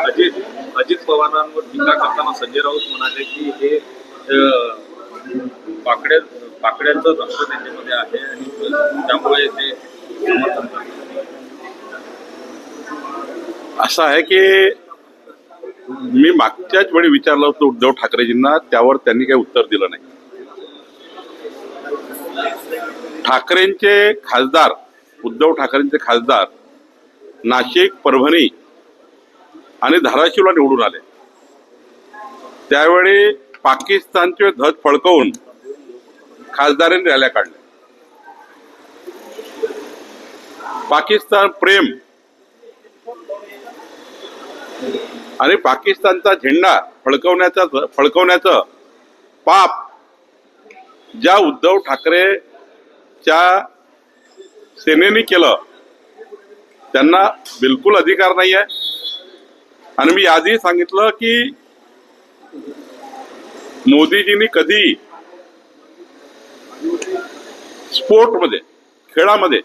अजित अजित पवारांवर टीका करताना संजय राऊत म्हणाले की हे पाकड्या पाकड्यांचं रक्त त्यांच्यामध्ये आहे आणि त्यामुळे ते समर्थन करतात. असं आहे की मी मागच्याच वेळी विचारलं होतं उद्धव ठाकरेजींना त्यावर त्यांनी काही उत्तर दिलं नाही. ठाकरेंचे खासदार उद्धव ठाकरेंचे खासदार नाशिक परभणी आणि धाराशिवला निवडून आले. त्यावेळी पाकिस्तानचे ध्वज फडकवून खासदारांनी रॅल्या काढल्या. पाकिस्तान प्रेम आणि पाकिस्तानचा झेंडा फडकवण्याचा फडकवण्याचं पाप ज्या उद्धव ठाकरेच्या सेनेने केलं त्यांना बिलकुल अधिकार नाही आहे आणि मी आधी सांगितलं की मोदीजींनी कधी स्पोर्टमध्ये खेळामध्ये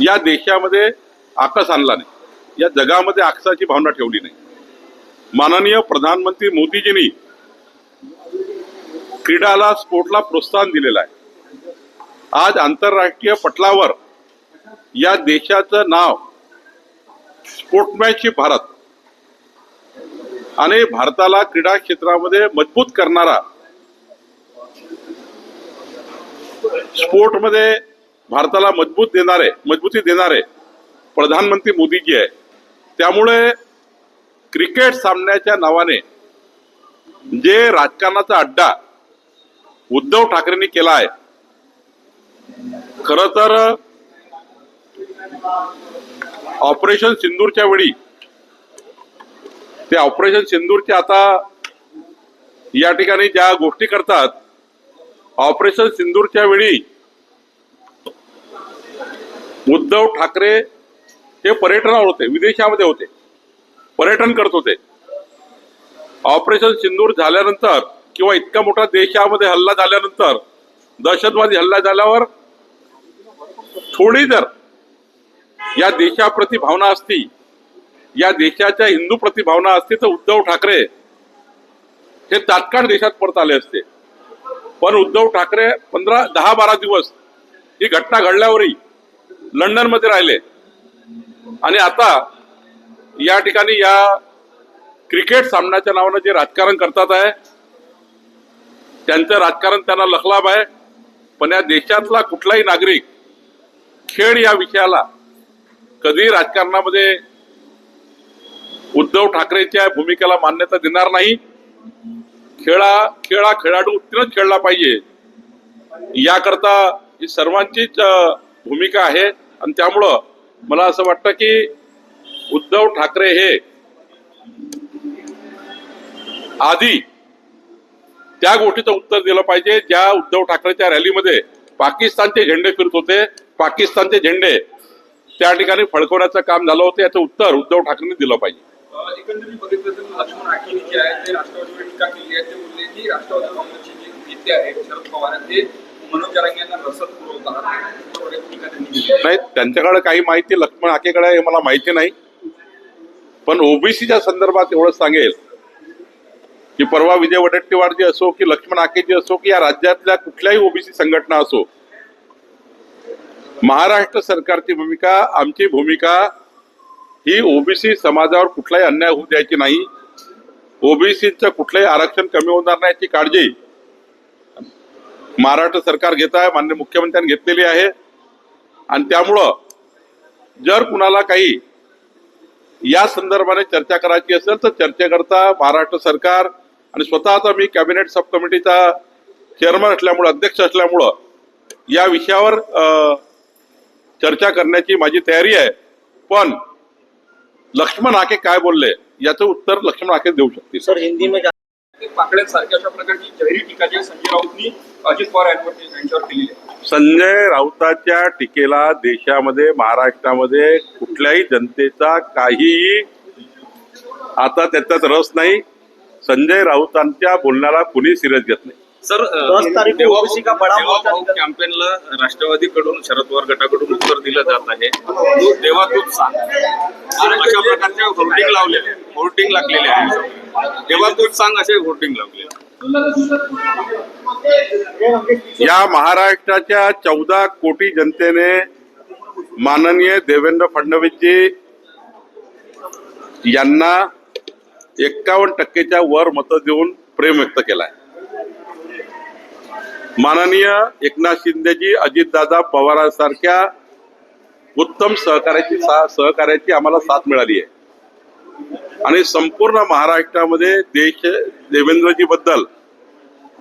या देशामध्ये आकस आणला नाही. या जगामध्ये आकसाची भावना ठेवली नाही. माननीय प्रधानमंत्री मोदीजींनी क्रीडाला स्पोर्टला प्रोत्साहन दिलेलं आहे. आज आंतरराष्ट्रीय पटलावर या देशाचं नाव स्पोर्टमॅनशिप भारत. आणि भारताला क्रीडा क्षेत्रामध्ये मजबूत करणारा स्पोर्टमध्ये भारताला मजबूत देणारे मजबूती देणारे प्रधानमंत्री मोदीजी आहे. त्यामुळे क्रिकेट सामन्याच्या नावाने जे राजकारणाचा अड्डा उद्धव ठाकरेंनी केला आहे खर तर ऑपरेशन सिंदूरच्या वेळी ते ऑपरेशन सिंदूरचे आता या ठिकाणी ज्या गोष्टी करतात ऑपरेशन सिंदूरच्या वेळी उद्धव ठाकरे हे पर्यटनावर होते विदेशामध्ये होते पर्यटन करत होते. ऑपरेशन सिंदूर झाल्यानंतर किंवा इतका मोठा देशामध्ये हल्ला झाल्यानंतर दहशतवादी हल्ला झाल्यावर थोडी जर या देशाप्रती भावना असती या देशाच्या हिंदू प्रति भावना असती तर उद्धव ठाकरे हे तात्काळ देशात परत आले असते. पण उद्धव ठाकरे पंधरा दहा बारा दिवस ही घटना घडल्यावरही लंडनमध्ये राहिले. आणि आता या ठिकाणी या क्रिकेट सामन्याच्या नावानं जे राजकारण करतात आहे त्यांचं राजकारण त्यांना लखलाभ आहे. पण या देशातला कुठलाही नागरिक खेळ या विषयाला कधी राजकारणामध्ये उद्धव ठाकरेच्या भूमिकेला मान्यता देणार नाही. खेळा खेळा खेळाडू उत्तीर्णच खेळला पाहिजे. याकरता ही सर्वांचीच भूमिका आहे. आणि त्यामुळं मला असं वाटतं की उद्धव ठाकरे हे आधी त्या गोष्टीचं उत्तर दिलं पाहिजे ज्या उद्धव ठाकरेच्या रॅलीमध्ये पाकिस्तानचे झेंडे फिरत होते. पाकिस्तानचे झेंडे त्या ठिकाणी फडकवण्याचं काम झालं होतं याचं उत्तर उद्धव ठाकरेंनी दिलं पाहिजे. अ, एकंदरीत बघितलं तर लक्ष्मण आठवले जे आहेत ते राष्ट्रवादीवर टीका केली आहे. ते बोलले की राष्ट्रवादी काँग्रेसचे जे नेते आहेत शरद पवार आहेत ते मनोज जरांगे यांना रसद पुरवतात. त्यावर एक टीका त्यांनी केली आहे. नाही त्यांच्याकडे काही माहिती लक्ष्मण आकेकडे आहे हे मला माहिती नाही. पण ओबीसीच्या संदर्भात एवढंच सांगेल की परवा विजय वडेट्टीवार जी असो की लक्ष्मण आके जी असो की या राज्यातल्या कुठल्याही ओबीसी संघटना असो महाराष्ट्र सरकारची भूमिका आमची भूमिका ही ओबीसी समाजावर कुठलाही अन्याय होऊ द्यायची नाही. ओबीसीचं कुठलंही आरक्षण कमी होणार नाही याची काळजी महाराष्ट्र सरकार घेत आहे मान्य मुख्यमंत्र्यांनी घेतलेली आहे. आणि त्यामुळं जर कुणाला काही या संदर्भाने चर्चा करायची असेल तर चर्चेकरता महाराष्ट्र सरकार आणि स्वतःचा मी कॅबिनेट सब कमिटीचा चेअरमन असल्यामुळं अध्यक्ष असल्यामुळं या विषयावर चर्चा करण्याची माझी तयारी आहे. पण लक्ष्मण आके काय बोलले याचं उत्तर लक्ष्मण आके देऊ शकतील. सर हिंदी में ते पाकड्यांसारख्या अशा प्रकारची जाहीर टीका जी आहे संजय राऊतनी अजित पवार यांवर यांच्यावर केलेली आहे. संजय राऊताच्या टीकेला देशामध्ये महाराष्ट्रामध्ये कुठल्याही जनतेचा काहीही आता त्याच्यात रस नाही. संजय राऊतांच्या बोलण्याला कुणी सिरियस घेत नाही. सर कॅम्पेनला राष्ट्रवादीकडून शरद पवार गटाकडून उत्तर दिलं जात आहे. तू देवा तूच सांग. अशा प्रकारच्या होर्डिंग लावलेले होर्डिंग लागलेले आहे देवा तूच सांग असे होर्डिंग लावलेले या महाराष्ट्राच्या चौदा कोटी जनतेने माननीय देवेंद्र फडणवीसजी यांना एक्कावन्न टक्केच्या वर मतं देऊन प्रेम व्यक्त केलाय माननीय एकनाथ शिंदेजी अजितदादा पवारांसारख्या उत्तम सहकार्याची सा- सहकार्याची आम्हाला साथ मिळाली आहे. आणि संपूर्ण महाराष्ट्रामध्ये देश देवेंद्रजी बद्दल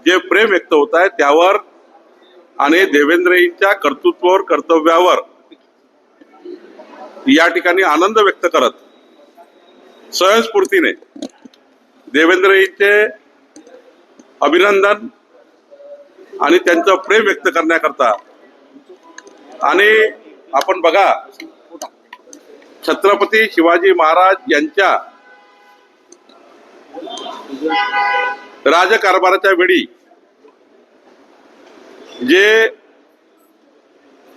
जे प्रेम व्यक्त होत आहे त्यावर आणि देवेंद्रजींच्या कर्तृत्वावर कर्तव्यावर या ठिकाणी आनंद व्यक्त करत स्वयंस्फूर्तीने देवेंद्रजींचे अभिनंदन आणि त्यांचं प्रेम व्यक्त करण्याकरता. आणि आपण बघा छत्रपती शिवाजी महाराज यांच्या राजकारभाराच्या वेळी जे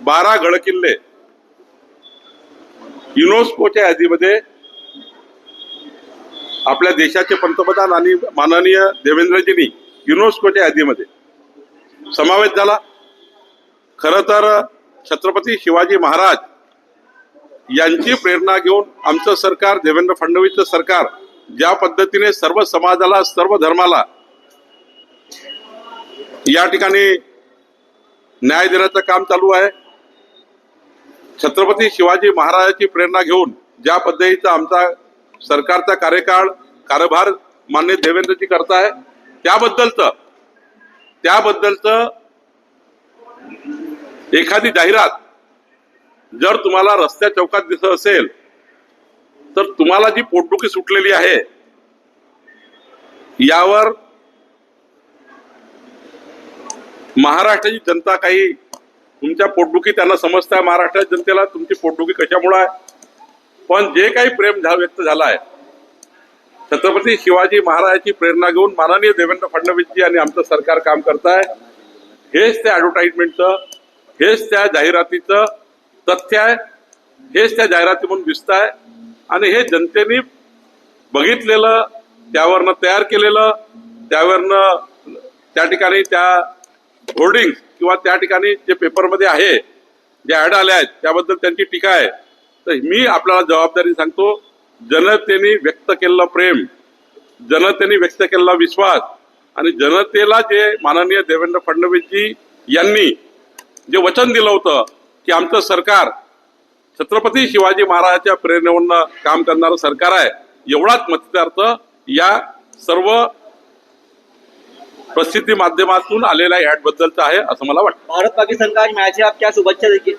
बारा गडकिल्ले युनेस्कोच्या यादीमध्ये आपल्या देशाचे पंतप्रधान आणि माननीय देवेंद्रजींनी युनेस्कोच्या यादीमध्ये समावेश झाला. खरं तर छत्रपती शिवाजी महाराज यांची प्रेरणा घेऊन आमचं सरकार देवेंद्र फडणवीसचं सरकार ज्या पद्धतीने सर्व समाजाला सर्व धर्माला या ठिकाणी न्याय देण्याचं काम चालू आहे. छत्रपती शिवाजी महाराजाची प्रेरणा घेऊन ज्या पद्धतीचा आमचा सरकारचा कार्यकाळ कारभार मान्य देवेंद्रजी करताय त्याबद्दलचं त्याबद्दलचं एखादी जाहिरात जर तुम्हाला रस्त्या चौकात दिसत असेल तर तुम्हाला जी पोटदुखी सुटलेली आहे यावर महाराष्ट्राची जनता काही तुमच्या पोटदुखी त्यांना समजताय महाराष्ट्राच्या जनतेला तुमची पोटदुखी कशामुळे आहे? पण जे काही प्रेम झा व्यक्त झाला आहे छत्रपती शिवाजी महाराजांची प्रेरणा घेऊन माननीय देवेंद्र फडणवीसजी आणि आमचं सरकार काम करत आहे हेच त्या ॲडव्हर्टाईजमेंटचं हेच त्या जाहिरातीचं तथ्य आहे. हेच त्या जाहिराती म्हणून दिसत आहे आणि हे जनतेने बघितलेलं त्यावरनं तयार केलेलं त्यावरनं त्या ठिकाणी त्या होर्डिंग किंवा त्या ठिकाणी जे पेपरमध्ये आहे जे ॲड आल्या आहेत त्याबद्दल त्यांची टीका आहे. तर मी आपल्याला जबाबदारी सांगतो जनतेने व्यक्त केलेलं प्रेम जनतेने व्यक्त केलेला विश्वास आणि जनतेला जे माननीय देवेंद्र फडणवीसजी यांनी जे वचन दिलं होतं की आमचं सरकार छत्रपती शिवाजी महाराजांच्या प्रेरणेवरनं काम करणारं सरकार आहे एवढाच मतदार्थ या सर्व प्रसिद्धी माध्यमातून आलेल्या ऍड बद्दलचं आहे असं मला वाटतं. भारत पाकिस्तान का आज मैच है आप क्या शुभेच्छा देखिए